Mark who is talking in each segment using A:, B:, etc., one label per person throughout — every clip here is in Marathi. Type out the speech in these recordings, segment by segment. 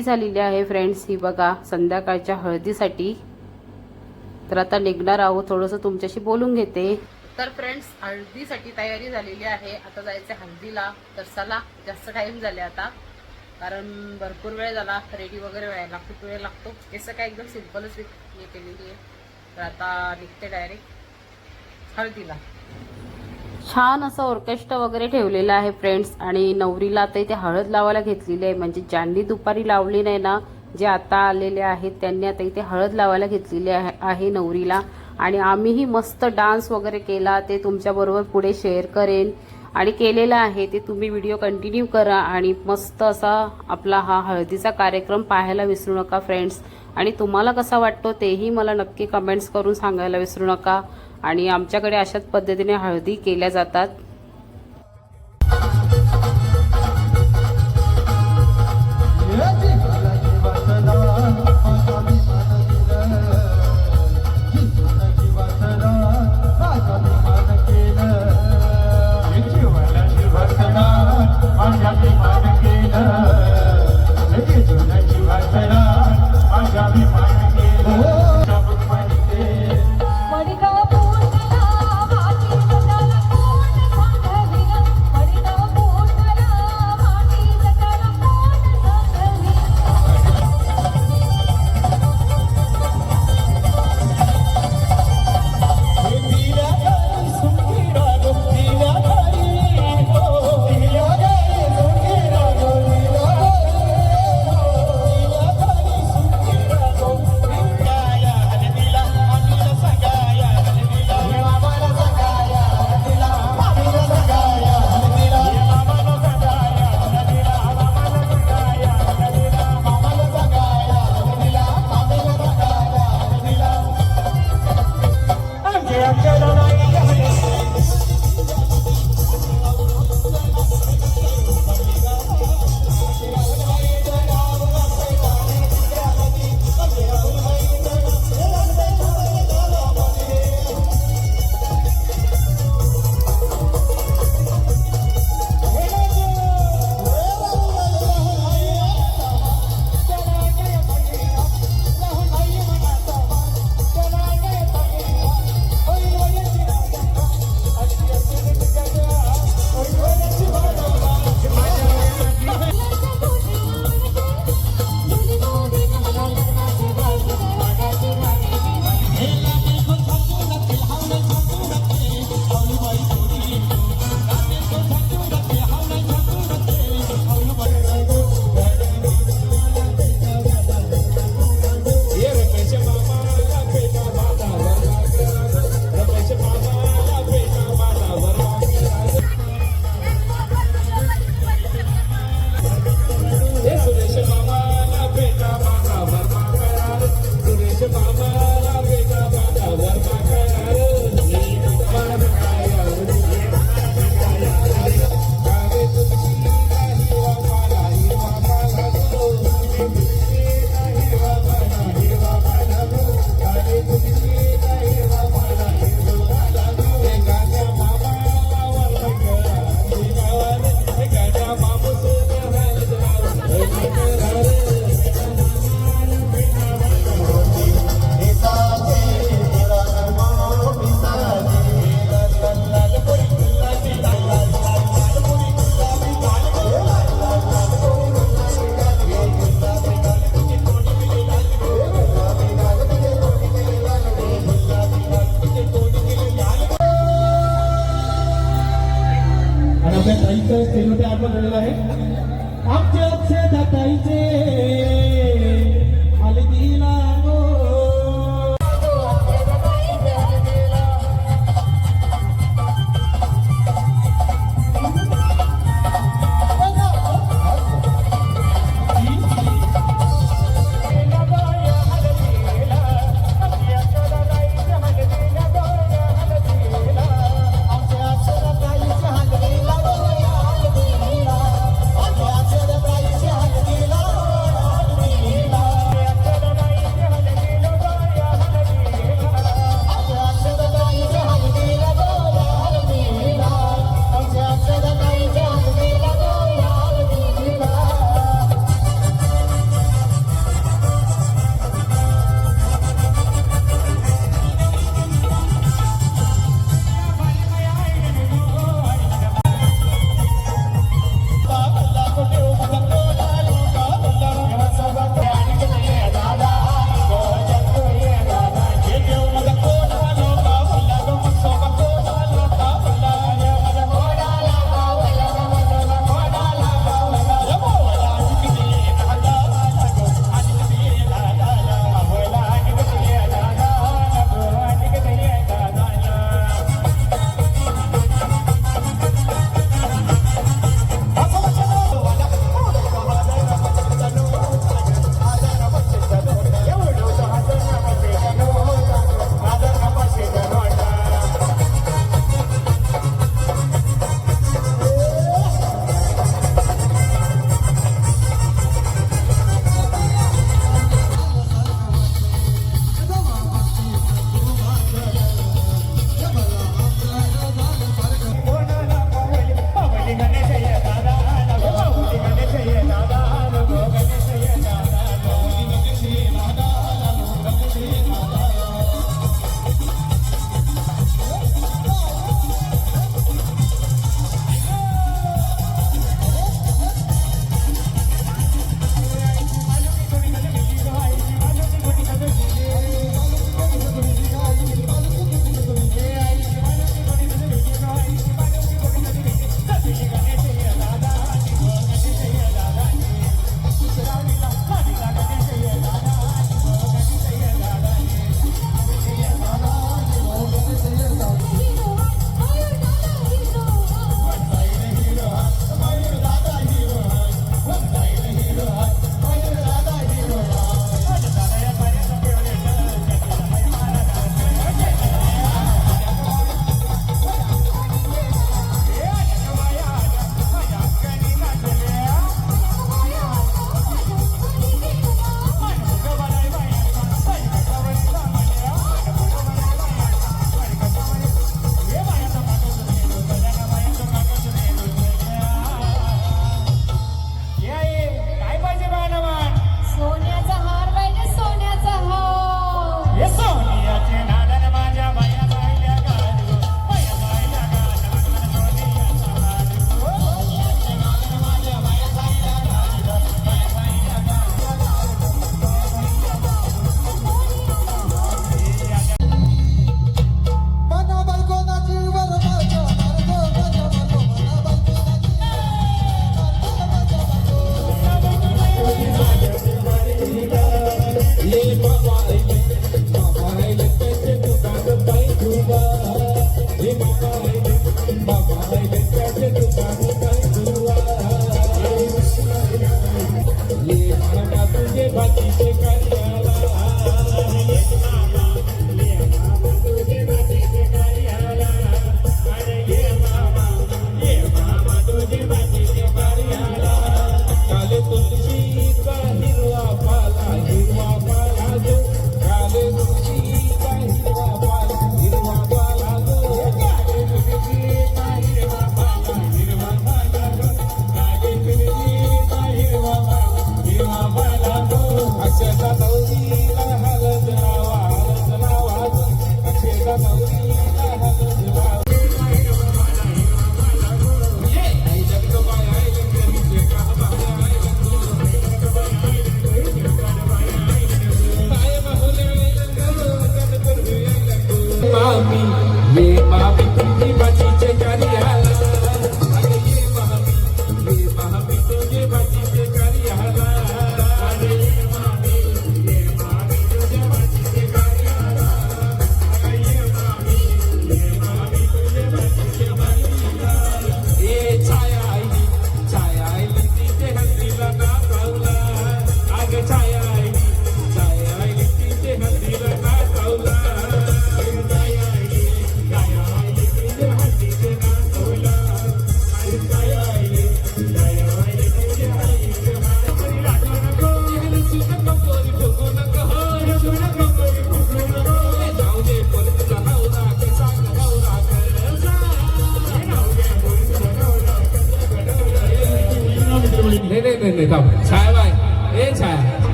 A: रेडी झालेली आहे फ्रेंड्स ही बघा संध्याकाळच्या हळदीसाठी. तर आता निघणार आहोत. थोडंसं तुमच्याशी बोलून घेते. तर फ्रेंड्स हळदीसाठी तयारी झालेली आहे. आता जायचं हळदीला. तर चला जास्त टाईम झाले आता. कारण भरपूर वेळ झाला. रेडी वगैरे व्हायला खूप वेळ लागतो. याचं काय एकदम सिम्पलच हे केलेली आहे. तर आता निघते डायरेक्ट हळदीला. छान असं ऑर्केस्ट्रा वगैरे ठेवलेलं आहे फ्रेंड्स आणि नवरीला आता इथे हळद लावायला घेतलेली आहे. म्हणजे ज्यांनी दुपारी लावली नाही ना जे आता आलेले आहेत त्यांनी आता इथे हळद लावायला घेतलेली आहे आहे नवरीला. आणि आम्हीही मस्त डान्स वगैरे केला. ते तुमच्याबरोबर पुढे शेअर करेन. आणि केलेलं आहे. ते तुम्ही व्हिडिओ कंटिन्यू करा. आणि मस्त असा आपला हा हळदीचा कार्यक्रम पाहायला विसरू नका फ्रेंड्स आणि तुम्हाला कसा वाटतो तेही मला नक्की कमेंट्स करून सांगायला विसरू नका. आणि आमच्याकडे अशाच पद्धतीने हळदी केल्या जातात.
B: Okay, no, no.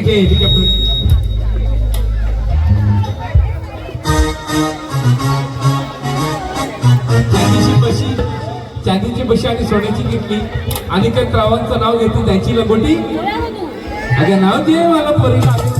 B: घे चांदीची बशी चांदीची बशी आणि सोन्याची किटली आणि त्या त्रावांचं नाव घेते त्याची लगोटी. अगं नाव दे मला परी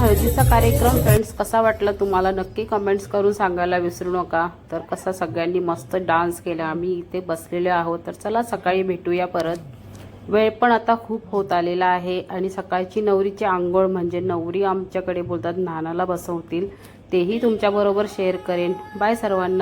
C: हळदीचा कार्यक्रम फ्रेंड्स कसा वाटला तुम्हाला? नक्की कमेंट्स करून सांगायला विसरू नका. तर कसा सगळ्यांनी मस्त डान्स केला. आम्ही इथे बसलेले आहोत. तर चला सकाळी भेटूया परत. वेळ पण आता खूप होत आलेला आहे. आणि सकाळची नवरीची आंघोळ म्हणजे नवरी आमच्याकडे बोलतात नानाला बसवतील. तेही तुमच्याबरोबर शेअर करेन. बाय सर्वांना.